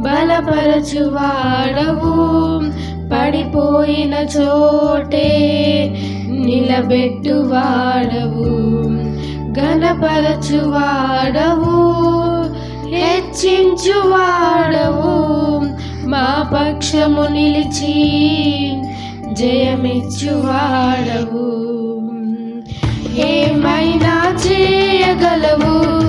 బలపరచువాడవు. పడిపోయిన చోటే నిలబెట్టువాడవు. గణపరచువాడవు హెచ్చించువాడవు. మా పక్షము నిలిచి జయమిచ్చువాడవు. ఏమైనా చేయగలవు?